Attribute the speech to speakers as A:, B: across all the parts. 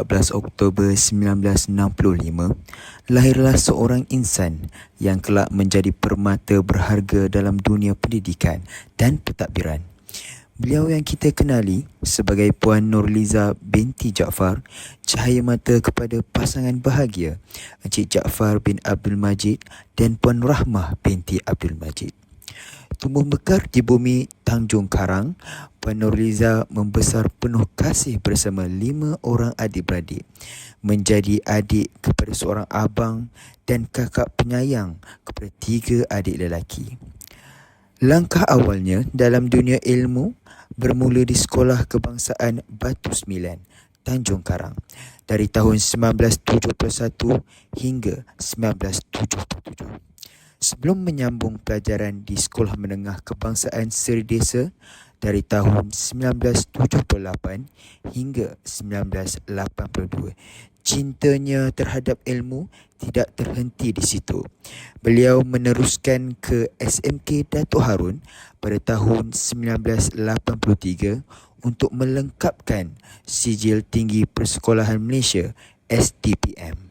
A: tanggal 14 Oktober 1965, lahirlah seorang insan yang kelak menjadi permata berharga dalam dunia pendidikan dan pentadbiran. Beliau yang kita kenali sebagai Puan Nurliza binti Jaafar, cahaya mata kepada pasangan bahagia Encik Jaafar bin Abdul Majid dan Puan Rahmah binti Abdul Majid. Tumbuh bekar di bumi Tanjung Karang, Puan Nurliza membesar penuh kasih bersama lima orang adik-beradik. Menjadi adik kepada seorang abang dan kakak penyayang kepada tiga adik lelaki. Langkah awalnya dalam dunia ilmu bermula di Sekolah Kebangsaan Batu Sembilan, Tanjung Karang dari tahun 1971 hingga 1977. Sebelum menyambung pelajaran di Sekolah Menengah Kebangsaan Seri Desa dari tahun 1978 hingga 1982, cintanya terhadap ilmu tidak terhenti di situ. Beliau meneruskan ke SMK Datuk Harun pada tahun 1983 untuk melengkapkan sijil tinggi persekolahan Malaysia SDPM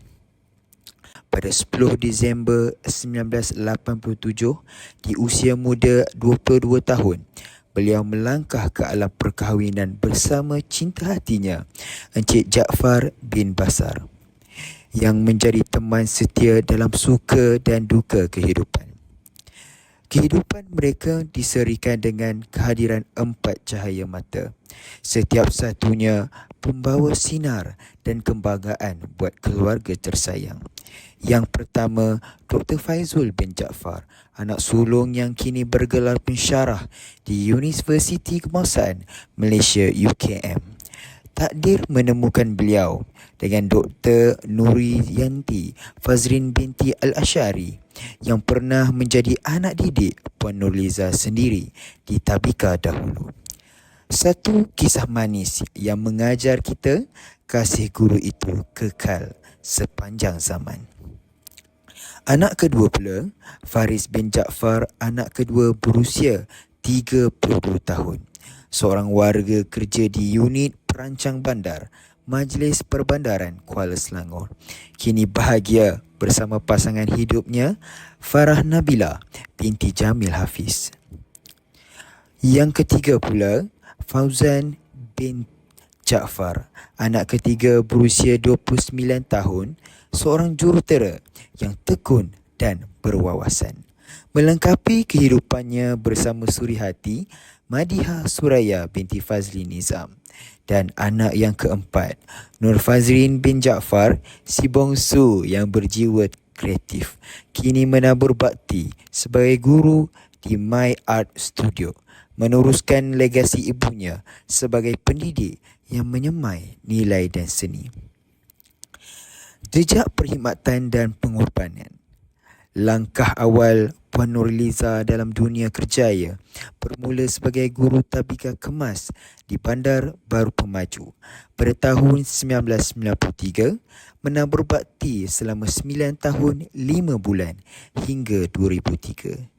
A: pada 10 Disember 1987 di usia muda 22 tahun beliau melangkah ke alam perkahwinan bersama cinta hatinya Encik Jaafar bin Basar yang menjadi teman setia dalam suka dan duka kehidupan. Kehidupan mereka diserikan dengan kehadiran empat cahaya mata. Setiap satunya pembawa sinar dan kebanggaan buat keluarga tersayang. Yang pertama, Dr. Faizul bin Jaafar, anak sulung yang kini bergelar pensyarah di Universiti Kebangsaan Malaysia UKM. Takdir menemukan beliau dengan Dr. Nuri Yanti Fazrin binti Al-Ashari yang pernah menjadi anak didik Puan Nurliza sendiri di Tabika dahulu. Satu kisah manis yang mengajar kita kasih guru itu kekal sepanjang zaman. Anak kedua pula, Faris bin Jaafar, anak kedua berusia 32 tahun. Seorang warga kerja di unit perancang bandar, Majlis Perbandaran Kuala Selangor. Kini bahagia bersama pasangan hidupnya, Farah Nabila binti Jamil Hafiz. Yang ketiga pula, Fauzan bin Jaafar, anak ketiga berusia 29 tahun, seorang jurutera yang tekun dan berwawasan. Melengkapi kehidupannya bersama suri hati, Madiha Suraya binti Fazli Nizam dan anak yang keempat, Nur Fazrin bin Jaafar, si bongsu yang berjiwa kreatif, kini menabur bakti sebagai guru di My Art Studio, meneruskan legasi ibunya sebagai pendidik yang menyemai nilai dan seni. Jejak perkhidmatan dan pengorbanan. Langkah awal Puan Nurliza dalam dunia kerjaya. Bermula sebagai guru tabika kemas di Bandar Baru Pemaju. Pada tahun 1993, menabur bakti selama 9 tahun 5 bulan hingga 2003.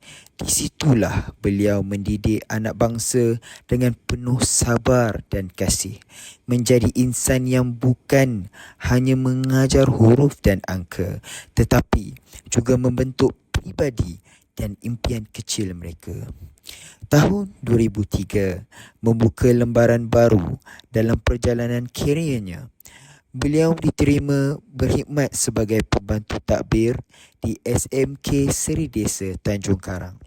A: Di situlah beliau mendidik anak bangsa dengan penuh sabar dan kasih. Menjadi insan yang bukan hanya mengajar huruf dan angka tetapi juga membentuk pribadi dan impian kecil mereka. Tahun 2003 membuka lembaran baru dalam perjalanan kerjanya. Beliau diterima berkhidmat sebagai pembantu takbir di SMK Seri Desa Tanjung Karang.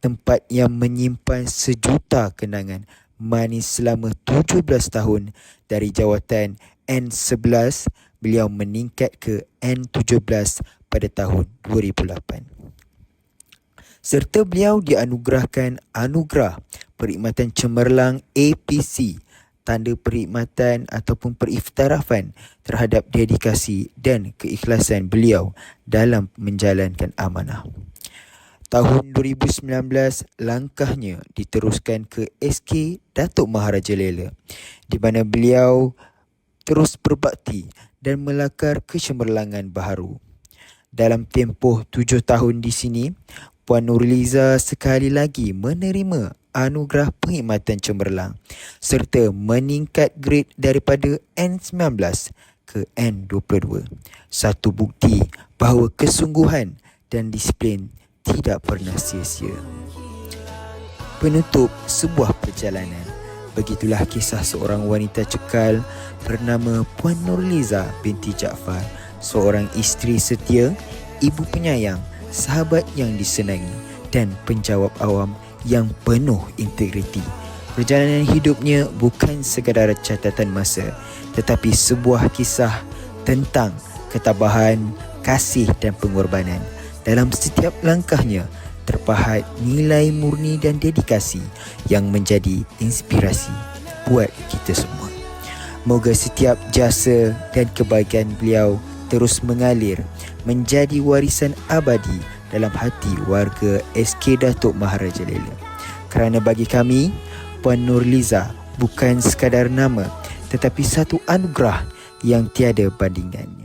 A: Tempat yang menyimpan sejuta kenangan manis selama 17 tahun dari jawatan N11 beliau meningkat ke N17 pada tahun 2008 serta beliau dianugerahkan anugerah perkhidmatan cemerlang APC tanda perkhidmatan ataupun periftarafan terhadap dedikasi dan keikhlasan beliau dalam menjalankan amanah. Tahun 2019, langkahnya diteruskan ke SK Datuk Maharaja Lela di mana beliau terus berbakti dan melakar kecemerlangan baharu. Dalam tempoh tujuh tahun di sini, Puan Nurliza sekali lagi menerima anugerah perkhidmatan cemerlang serta meningkat grade daripada N19 ke N22. Satu bukti bahawa kesungguhan dan disiplin tidak pernah sia-sia. Penutup sebuah perjalanan. Begitulah kisah seorang wanita cekal bernama Puan Nurliza binti Jaafar, seorang isteri setia, ibu penyayang, sahabat yang disenangi dan penjawab awam yang penuh integriti. Perjalanan hidupnya bukan sekadar catatan masa tetapi sebuah kisah tentang ketabahan, kasih dan pengorbanan. Dalam setiap langkahnya terpahat nilai murni dan dedikasi yang menjadi inspirasi buat kita semua. Moga setiap jasa dan kebaikan beliau terus mengalir menjadi warisan abadi dalam hati warga SK Datuk Maharaja Lela. Kerana bagi kami, Puan Nurliza bukan sekadar nama tetapi satu anugerah yang tiada bandingannya.